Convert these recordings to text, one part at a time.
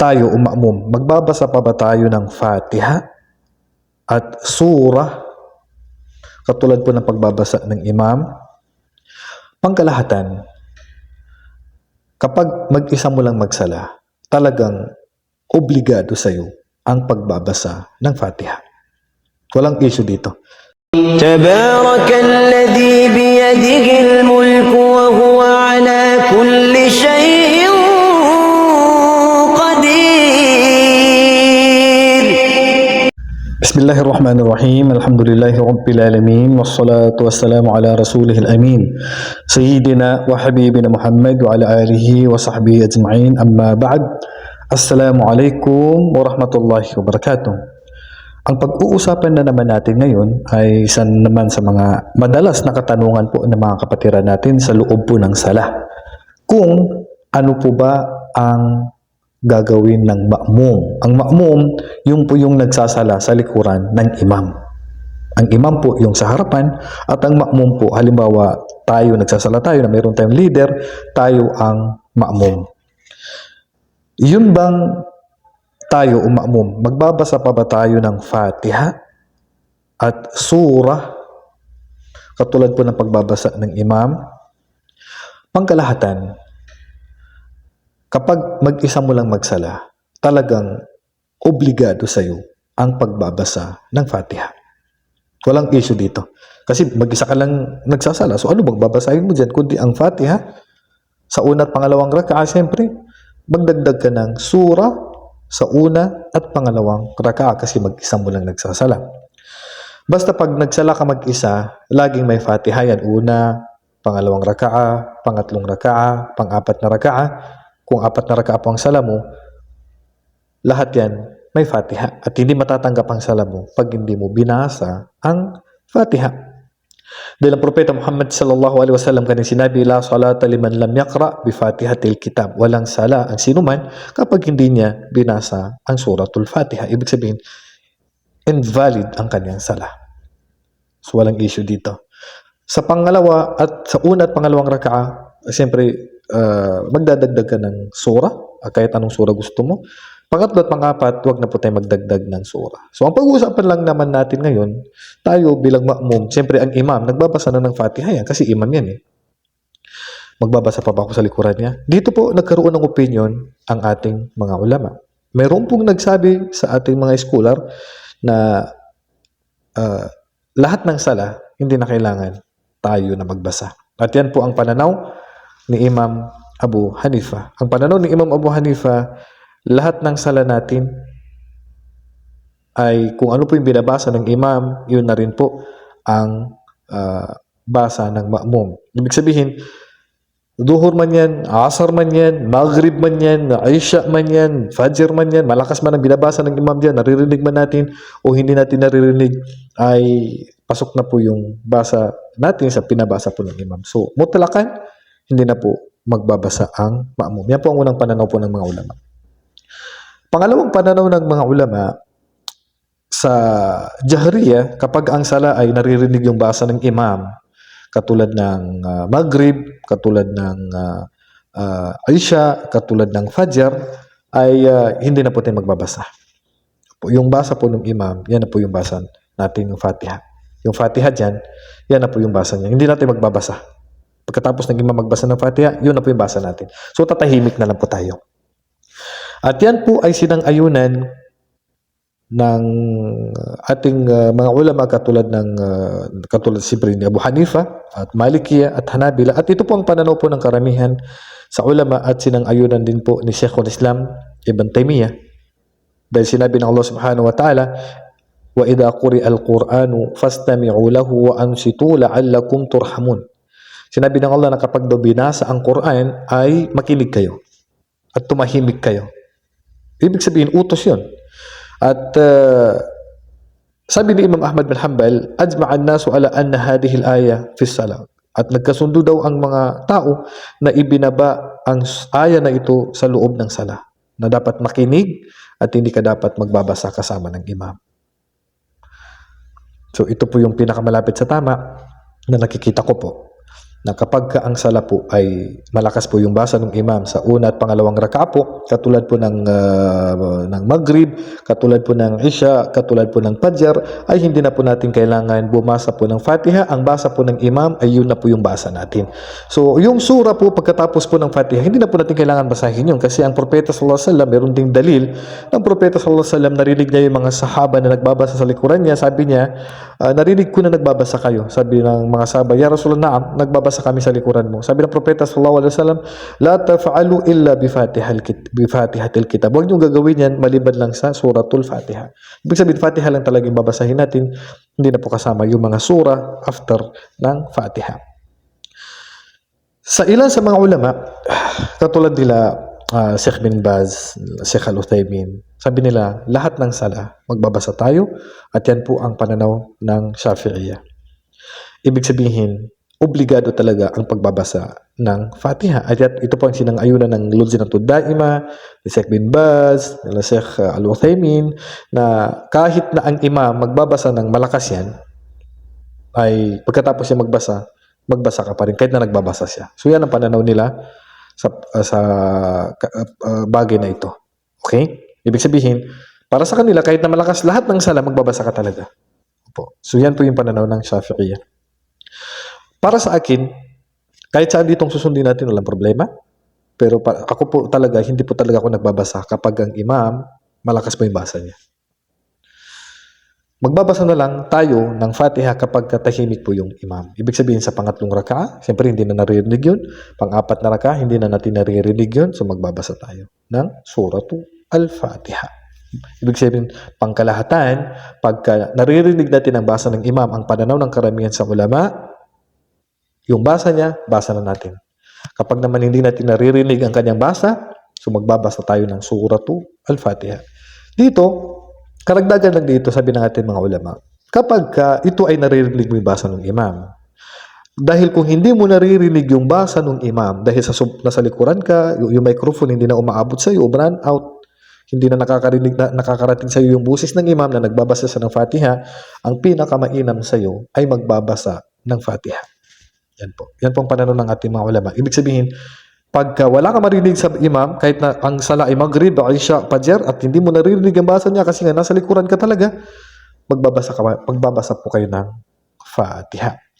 tayo umaamum, magbabasa pa ba tayo ng Fatiha at surah katulad po ng pagbabasa ng imam? Pangkalahatan, kapag mag-isa mo lang magsala, talagang obligado sa iyo ang pagbabasa ng Fatiha. Walang issue dito. Tabarakallazi biyadihi al-mulku wa huwa ala kulli shay'in Bismillahir Rahmanir Rahim. Alhamdulillahi Rabbil Alamin. Wassalatu wassalamu ala Rasulihil Amin. Sayyidina wa Habibina Muhammad wa ala alihi wa sahbihi ajma'in. Amma ba'd. Assalamu alaikum wa rahmatullahi wa barakatuh. Ang pag-uusapan na naman natin ngayon ay isa naman sa mga madalas na katanungan po ng mga kapatiran natin sa loob po ng sala. Kung ano po ba ang gagawin ng ma'mum. Ang ma'mum, yung po yung nagsasala sa likuran ng imam. Ang imam po yung sa harapan at ang ma'mum po, halimbawa tayo nagsasala tayo na mayroon tayong leader, tayo ang ma'mum. Yun bang tayo umamum, magbabasa pa ba tayo ng Fatiha at surah katulad po ng pagbabasa ng imam? Pangkalahatan, kapag mag-isa mo lang magsala, talagang obligado sa iyo ang pagbabasa ng Fatiha. Walang issue dito. Kasi mag-isa ka lang nagsasala. So ano bang babasahin mo dyan? Kundi ang Fatiha, sa una at pangalawang raka'a, siyempre, magdagdag ka ng surah sa una at pangalawang raka'a kasi mag-isa mo lang nagsasala. Basta pag nagsala ka mag-isa, laging may Fatiha yan. Una, pangalawang raka'a, pangatlong raka'a, pang-apat na raka'a. Kung apat na raka'a po ang sala mo, lahat yan may Fatiha. At hindi matatanggap ang sala mo pag hindi mo binasa ang Fatiha. Dahil ang propeta Muhammad sallallahu alaihi wasallam kaning sinabi la salata liman lam yaqra bi Fatihatil kitab. Walang sala ang sinuman kapag hindi niya binasa ang suratul Fatiha. Ibig sabihin invalid ang kanyang sala. So walang issue dito. Sa pangalawa at sa una at pangalawang raka'a, siyempre uh, magdadagdag ka ng sura, ah, kahit anong sura gusto mo. Pangatlo at pangapat, huwag na po tayo magdagdag ng sura. So ang pag-uusapan lang naman natin ngayon, tayo bilang ma'mum, siyempre ang imam, nagbabasa na ng Fatiha yan kasi imam yan eh. Magbabasa pa ba ako sa likuran niya? Dito po nagkaroon ng opinion ang ating mga ulama. Mayroon pong nagsabi sa ating mga scholar na uh, lahat ng sala, hindi na kailangan tayo na magbasa. At yan po ang pananaw ni Imam Abu Hanifa. Ang pananaw ni Imam Abu Hanifa, lahat ng sala natin ay kung ano po yung binabasa ng imam, yun na rin po ang uh, basa ng ma'mum. Ibig sabihin, duhur man yan, asar man yan, maghrib man yan, aisha man yan, fajr man yan, malakas man ang binabasa ng imam dyan, naririnig man natin o hindi natin naririnig, ay pasok na po yung basa natin sa pinabasa po ng imam. So, mutlakan, hindi na po magbabasa ang ma'mum. Yan po ang unang pananaw po ng mga ulama. Pangalawang pananaw ng mga ulama, sa Jahriya, kapag ang sala ay naririnig yung basa ng imam, katulad ng uh, Maghrib, katulad ng uh, uh, Aisha, katulad ng Fajr, ay uh, hindi na po tayo magbabasa. Yung basa po ng imam, yan na po yung basa natin yung Fatiha. Yung Fatiha dyan, yan na po yung basa niya. Hindi natin magbabasa. Pagkatapos ng imam magbasa ng Fatiha, yun na po yung basa natin. So tatahimik na lang po tayo. At yan po ay sinang-ayunan ng ating uh, mga ulama katulad ng uh, katulad si ni Abu Hanifa at Malikiya at Hanabila at ito po ang pananaw po ng karamihan sa ulama at sinang-ayunan din po ni Sheikhul Islam Ibn Taymiyyah dahil sinabi ng Allah Subhanahu wa Ta'ala wa idha quri'a al-Qur'anu fastami'u lahu wa ansitu la'allakum turhamun Sinabi ng Allah na kapag daw binasa ang Quran ay makinig kayo at tumahimik kayo Ibig sabihin, utos yun. At uh, sabi ni Imam Ahmad bin Hanbal, ajma'an nasu ala anna hadhihi al-aya fi salat. At nagkasundo daw ang mga tao na ibinaba ang aya na ito sa loob ng sala. Na dapat makinig at hindi ka dapat magbabasa kasama ng imam. So ito po yung pinakamalapit sa tama na nakikita ko po. Na kapag ka ang sala po ay malakas po yung basa ng imam sa una at pangalawang raka po, katulad po ng, ah, ng Maghrib, katulad po ng Isha, katulad po ng Fajr, ay hindi na po natin kailangan bumasa po ng Fatiha. Ang basa po ng imam ay yun na po yung basa natin. So, yung sura po pagkatapos po ng Fatiha, hindi na po natin kailangan basahin yun kasi ang Propeta Sallallahu Alaihi Wasallam, meron ding dalil ng Propeta Sallallahu Alaihi Wasallam, narinig niya yung mga sahaba na nagbabasa sa likuran niya, sabi niya, ah, narinig ko na nagbabasa kayo. Sabi ng mga sahaba, Ya Rasulullah, naam, nagbabasa kami sa likuran mo. Sabi ng Propeta Sallallahu Alaihi Wasallam, La tafa'alu illa bifatihal kit bifatihatil kitab. Huwag niyong gagawin yan maliban lang sa suratul Fatiha. Ibig sabihin, Fatiha lang talagang babasahin natin. Hindi na po kasama yung mga sura after ng Fatiha. Sa ilan sa mga ulama, katulad nila ah, Sheikh bin Baz, Sheikh Al-Uthaymin, sabi nila, lahat ng sala, magbabasa tayo at yan po ang pananaw ng Shafi'iyah. Ibig sabihin, obligado talaga ang pagbabasa ng Fatiha. At ito po ang sinang-ayunan ng Lujnatud Daima, ni Sheikh bin Baz, nila Sheikh ah, Al-Uthaymin, na kahit na ang imam magbabasa ng malakas yan, ay pagkatapos siya magbasa, magbasa ka pa rin kahit na nagbabasa siya. So yan ang pananaw nila sa uh, sa uh, bagay na ito. Okay? Ibig sabihin, para sa kanila kahit na malakas lahat ng sala magbabasa ka talaga. Opo. So yan po yung pananaw ng Shafi'iyah. Para sa akin, kahit saan ditong susundin natin walang problema. Pero pa, ako po talaga, hindi po talaga ako nagbabasa kapag ang imam, malakas po yung basa niya. Magbabasa na lang tayo ng Fatiha kapag katahimik po yung imam. Ibig sabihin sa pangatlong raka, siyempre hindi na naririnig yun. Pang-apat na raka, hindi na natin naririnig yun. So magbabasa tayo ng Suratu Al-Fatiha. Ibig sabihin, pangkalahatan, pagka naririnig natin ang basa ng imam, ang pananaw ng karamihan sa ulama, yung basa niya, basa na natin. Kapag naman hindi natin naririnig ang kanyang basa, so magbabasa tayo ng Suratu Al-Fatiha. Dito, karagdagan lang dito, sabi ng ating mga ulama, kapag ka ito ay naririnig mo yung basa ng imam, dahil kung hindi mo naririnig yung basa ng imam, dahil sa nasa likuran ka, yung, yung microphone hindi na umaabot sa iyo, out, hindi na nakakarinig na nakakarating sa iyo yung busis ng imam na nagbabasa sa ng Fatiha, ang pinakamainam sa iyo ay magbabasa ng Fatiha. Yan po. Yan po ang pananaw ng ating mga ulama. Ibig sabihin, pagka wala ka marinig sa imam, kahit na ang sala ay maghrib, Aisha, Fajr, at hindi mo naririnig ang basa niya kasi nga nasa likuran ka talaga, magbabasa, ka, magbabasa po kayo ng Fatiha.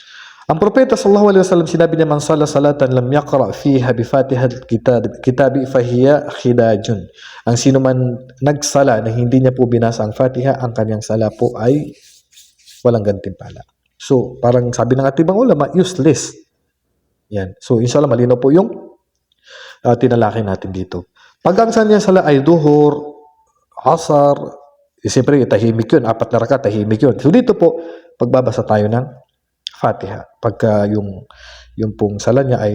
Ang propeta sallallahu alaihi wasallam sinabi niya man sala salatan lam yaqra fiha bi fatihat kitab kitabi fahiya khidajun. Ang sino man nagsala na hindi niya po binasa ang Fatiha, ang kanyang sala po ay walang gantimpala. So, parang sabi ng ating mga ulama, useless. Yan. So, inshallah, malinaw po yung uh, tinalaki natin dito. Pag ang sala ay duhur, asar, eh, siyempre, tahimik yun. Apat na raka, tahimik yun. So, dito po, pagbabasa tayo ng Fatiha. Pagka yung, yung pong sala niya ay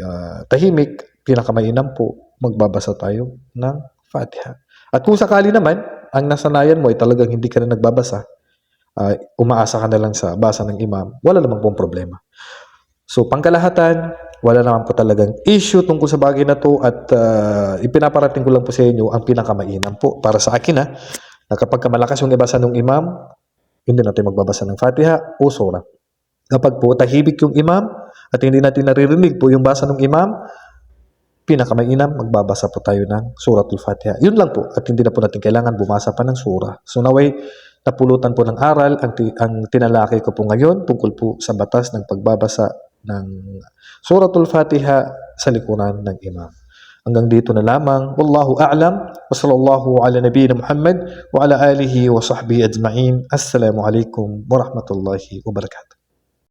ah, tahimik, pinakamainam po, magbabasa tayo ng Fatiha. At kung sakali naman, ang nasanayan mo ay talagang hindi ka na nagbabasa, ah, umaasa ka na lang sa basa ng imam, wala namang pong problema. So, pangkalahatan, wala naman po talagang issue tungkol sa bagay na to at ah, ipinaparating ko lang po sa inyo ang pinakamainam po para sa akin ha, na kapag ka malakas yung ibasa ng imam, hindi natin magbabasa ng Fatiha o Surah. Kapag po tahimik yung imam at hindi natin naririnig po yung basa ng imam, pinakamainam, magbabasa po tayo ng Suratul Fatiha. Yun lang po at hindi na po natin kailangan bumasa pa ng surah. So naway, napulutan po ng aral ang, ang tinalaki ko po ngayon tungkol po sa batas ng pagbabasa ng Suratul Fatiha sa likuran ng imam. Hanggang dito na lamang. Wallahu a'lam. Wa sallallahu ala nabiyina Muhammad wa ala alihi wa sahbihi ajma'in. Assalamu alaikum wa rahmatullahi wa barakatuh.